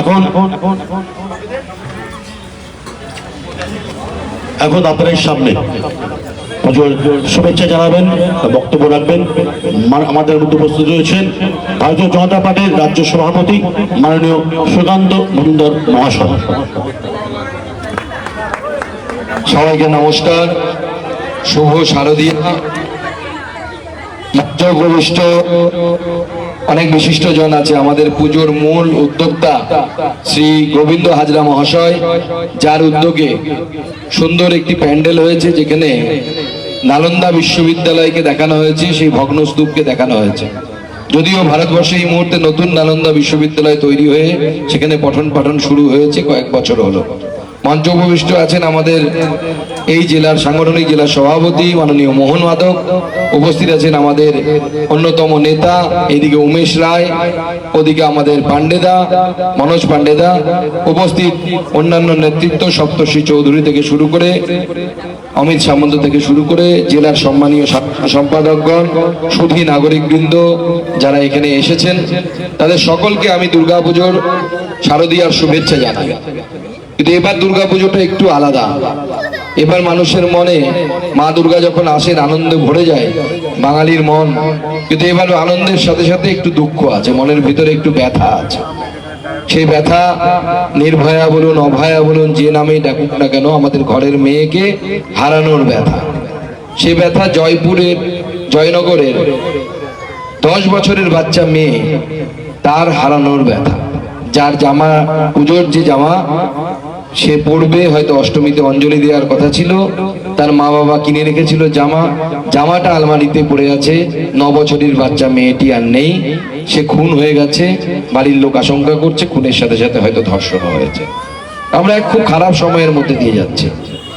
এখন এখন আপনাদের সামনে শুভেচ্ছা জানাবেন, বক্তব্য রাখবেন। আমাদের মধ্যে উপস্থিত রয়েছেন ভারতীয় জনতা পার্টির রাজ্য সভাপতি মাননীয় সুকান্ত মজুমদার মহাশয়। সবাইকে নমস্কার। শুভ শারদীয়া। মঞ্চপ্রবিষ্ট অনেক বিশিষ্ট জন আছে। আমাদের পুজোর মূল উদ্যোক্তা শ্রী গোবিন্দ হাজরা মহাশয়, যার উদ্যোগে সুন্দর একটি প্যান্ডেল হয়েছে, যেখানে নালন্দা বিশ্ববিদ্যালয়কে দেখানো হয়েছে, সেই ভগ্নস্তূপকে দেখানো হয়েছে। যদিও ভারতবর্ষে এই মুহূর্তে নতুন নালন্দা বিশ্ববিদ্যালয় তৈরি হয়ে সেখানে পঠন পাঠন শুরু হয়েছে কয়েক বছর হলো। মঞ্চ উপবিষ্ট আছেন আমাদের এই জেলার সাংগঠনিক জেলা সভাপতি মাননীয় মোহন মাধব উপস্থিত আছেন আমাদের অন্যতম নেতা, এদিকে উমেশ রায়, ওদিকে আমাদের পান্ডেদা মনোজ পান্ডেদা উপস্থিত, অন্যান্য নেতৃত্ব সপ্তর্ষি চৌধুরী থেকে শুরু করে অমিত সামন্ত থেকে শুরু করে জেলার সম্মানীয় সম্পাদকগণ, সুধী নাগরিকবৃন্দ যারা এখানে এসেছেন, তাদের সকলকে আমি দুর্গাপুজোর শারদীয়ার শুভেচ্ছা জানাই। কিন্তু এবার দুর্গাপুজোটা একটু আলাদা। এবার মানুষের মনে মা দুর্গা যখন আসেন, আনন্দে ভরে যায়, বাঙালির মন। কিন্তু এবার আনন্দের সাথে সাথে একটু দুঃখ আছে, মনের ভিতরে একটু ব্যথা আছে। সেই ব্যথা নির্ভয়া বলুন, অভয়া বলুন, যে নামেই ডাকুক না কেন, আমাদের ঘরের মেয়েকে হারানোর ব্যথা। সে ব্যথা জয়পুরের, জয়নগরের, দশ বছরের বাচ্চা মেয়ে, তার হারানোর ব্যথা। যার জামা, পুজোর যে জামা সে পড়বে, হয়তো অষ্টমীতে অঞ্জলি দেওয়ার কথা ছিল। তার মা বাবা কিনে রেখেছিল জামা। জামাটা আলমারিতে পড়ে আছে। ন বছরের বাচ্চা মেয়েটি আর নেই। সে খুন হয়ে গেছে। বাড়ির লোক আশঙ্কা করছে, খুনের সাথে সাথে হয়তো ধর্ষণ হয়েছে। আমরা এক খুব খারাপ সময়ের মধ্যে দিয়ে যাচ্ছি।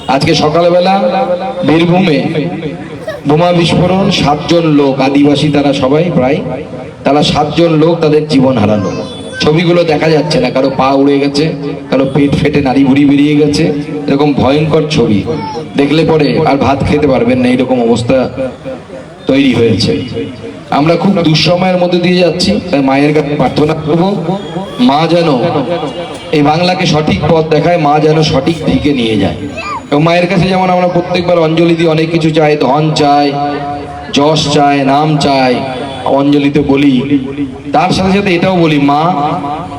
আজকে সকালবেলা বীরভূমে বোমা বিস্ফোরণ, সাতজন লোক, আদিবাসী তারা সবাই প্রায়, তারা সাতজন লোক তাদের জীবন হারালো। ছবিগুলো দেখা যাচ্ছে না। কারও পা উড়ে গেছে, কারও পেট ফেটে নাড়ি ভুড়ি বেরিয়ে গেছে। এরকম ভয়ঙ্কর ছবি। দেখলে পরে আর ভাত খেতে পারবেন না, এরকম অবস্থা তৈরি হয়েছে। আমরা খুব দুঃসময়ের মধ্যে দিয়ে যাচ্ছি, তাই মায়ের কাছে প্রার্থনা করব, মা যেন এই বাংলাকে সঠিক পথ দেখায়, মা যেন সঠিক দিকে নিয়ে যায়। এবং মায়ের কাছে যেমন আমরা প্রত্যেকবার অঞ্জলি দিয়ে অনেক কিছু চাই, ধন চাই, যশ চাই, নাম চাই অঞ্জলিতে বলি, তার সাথে সাথে এটাও বলি, মা,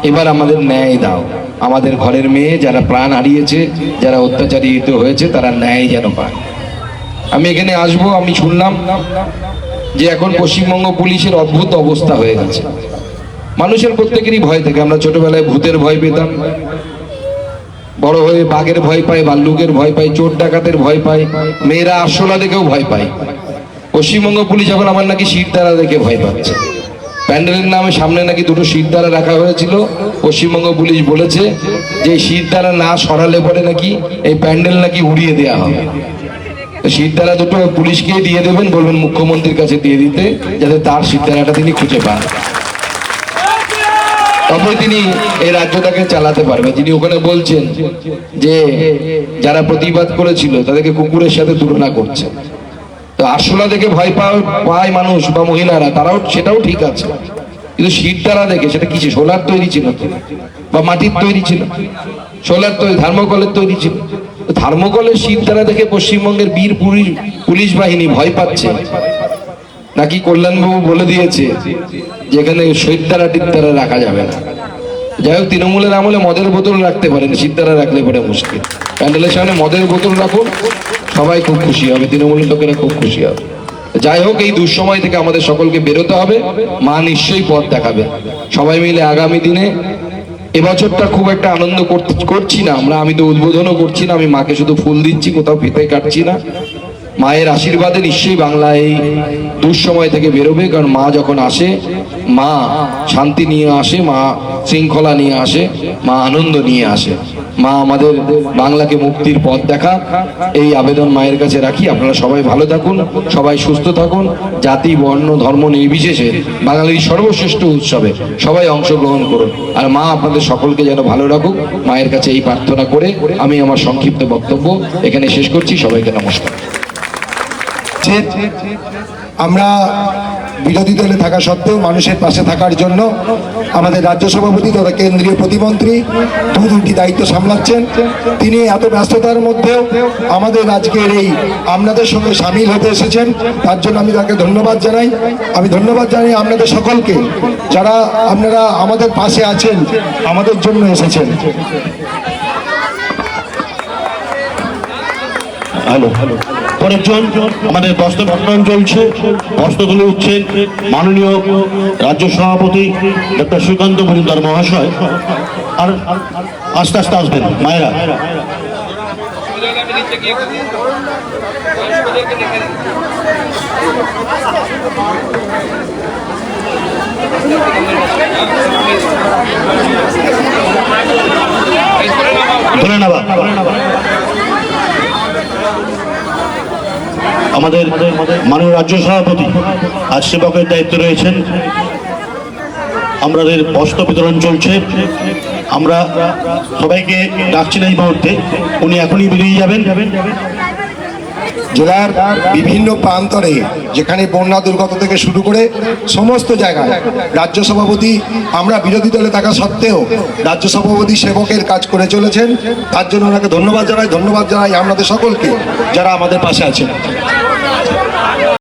এবার আমাদের ন্যায় দাও। আমাদের ঘরের মেয়ে যারা প্রাণ হারিয়েছে, যারা অত্যাচারিত হয়েছে, তারা ন্যায় যেন পায়। আমি এখানে আসব, আমি শুনলাম যে এখন পশ্চিমবঙ্গ পুলিশের অদ্ভুত অবস্থা হয়ে গেছে। মানুষের প্রত্যেকেরই ভয় থাকে। আমরা ছোটবেলায় ভূতের ভয় পেতাম, বড় হয়ে বাঘের ভয় পাই ভাল্লুকের ভয় পাই চোর ডাকাতের ভয় পাই মেয়েরা আরশোলা দেখেও ভয় পায়। পশ্চিমবঙ্গ পুলিশ এখন আমার নাকি শিরদারা দেখে ভয় পাচ্ছে। প্যান্ডেলের নামে সামনে নাকি দুটো শিরদারা রাখা হয়েছিল। পশ্চিমবঙ্গ পুলিশ বলেছে যে এই শিরদারা না সরালে পরে নাকি এই প্যান্ডেল নাকি উড়িয়ে দেওয়া হবে। শিরদারা দুটো পুলিশকে দিয়ে দেবেন, বলবেন মুখ্যমন্ত্রীর কাছে দিয়ে দিতে, যাতে তার শিরদারাটা তিনি খুঁজে পান। তবে তিনি এই রাজ্যটাকে চালাতে পারবে যিনি ওখানে বলছেন যে যারা প্রতিবাদ করেছিল, তাদেরকে কুকুরের সাথে তুলনা করছে তো আরশোলা দেখে ভয় পায় মানুষ বা মহিলারা, তারাও সেটাও ঠিক আছে। কিন্তু শীত দ্বারা দেখে সেটা কি ছিল? সোলার তৈরি ছিল? বা মাটির তৈরি ছিল? সোলার তৈরি থার্মোকলের তৈরি ছিল? তো থার্মোকলের শীত দ্বারা দেখে পশ্চিমবঙ্গের বীর পুলিশ পুলিশ বাহিনী ভয় পাচ্ছে। নাকি কল্যাণবাবু বলে দিয়েছে যেখানে শৈত্যারা টিত্তারা রাখা যাবে না। যাই হোক, তৃণমূলের আমলে মদের বোতল রাখতে পারেন শীতদারা রাখলে পরে মুশকিল। প্যান্ডেলের সামনে মদের বোতল রাখুন। সবাই খুব খুশি হবে তৃণমূলের লোকেরা খুব খুশি হবে যাই হোক, এই দুঃসময় থেকে আমাদের সকলকে বেরোতে হবে, মা নিশ্চয়ই পথ দেখাবে। সবাই মিলে আগামী দিনে এবছরটা খুব একটা আনন্দ করছি না আমরা, আমি তো উদ্বোধনও করছি না, আমি মাকে শুধু ফুল দিচ্ছি, কোথাও ফিতে কাটছি না। মায়ের আশীর্বাদে নিশ্চয়ই বাংলা এই দুঃসময় থেকে বেরোবে, কারণ মা যখন আসে, মা শান্তি নিয়ে আসে, মা শৃঙ্খলা নিয়ে আসে, মা আনন্দ নিয়ে আসে। মা আমাদের বাংলাকে মুক্তির পথ দেখা। এই আবেদন মায়ের কাছে রাখি। আপনারা সবাই ভালো থাকুন, সবাই সুস্থ থাকুন। জাতি, বর্ণ, ধর্ম নির্বিশেষে বাঙালির সর্বশ্রেষ্ঠ উৎসবে সবাই অংশগ্রহণ করুন। আর মা আপনাদের সকলকে যেন ভালো রাখুক, মায়ের কাছে এই প্রার্থনা করে আমি আমার সংক্ষিপ্ত বক্তব্য এখানে শেষ করছি। সবাইকে নমস্কার। আমরা বিরোধী দলে থাকা সত্ত্বেও মানুষের পাশে থাকার জন্য আমাদের রাজ্য সভাপতি তথা কেন্দ্রীয় প্রতিমন্ত্রী দু দুটি দায়িত্ব সামলাচ্ছেন। তিনি এত ব্যস্ততার মধ্যেও আমাদের আজকের এই আপনাদের সঙ্গে সামিল হতে এসেছেন। তার জন্য আমি তাকে ধন্যবাদ জানাই। আমি ধন্যবাদ জানাই আপনাদের সকলকে, যারা আপনারা আমাদের পাশে আছেন, আমাদের জন্য এসেছেন। হ্যালো আমাদের বস্ত্র বন্টন চলছে বস্ত্র তুলে উঠছেন মাননীয় রাজ্য সভাপতি ডক্টর সুকান্ত মজুমদার মহাশয়। আর আস্তে আস্তে আসবেন, মায়েরা। ধরে নেবা আমাদের মাননীয় রাজ্য সভাপতি আজ সেবকের দায়িত্ব রয়েছেন। আমাদের বস্ত্র বিতরণ চলছে। আমরা সবাইকে ডাকছি না এই মুহূর্তে। উনি এখনই বেরিয়ে যাবেন। জেলার বিভিন্ন প্রান্তরে যেখানে বন্যা দুর্গত থেকে শুরু করে সমস্ত জায়গায় রাজ্য সভাপতি, আমরা বিরোধী দলে থাকা সত্ত্বেও রাজ্য সভাপতি সেবকের কাজ করে চলেছেন। তার জন্য ওনাকে ধন্যবাদ জানাই ধন্যবাদ জানাই আমাদের সকলকে যারা আমাদের পাশে আছেন।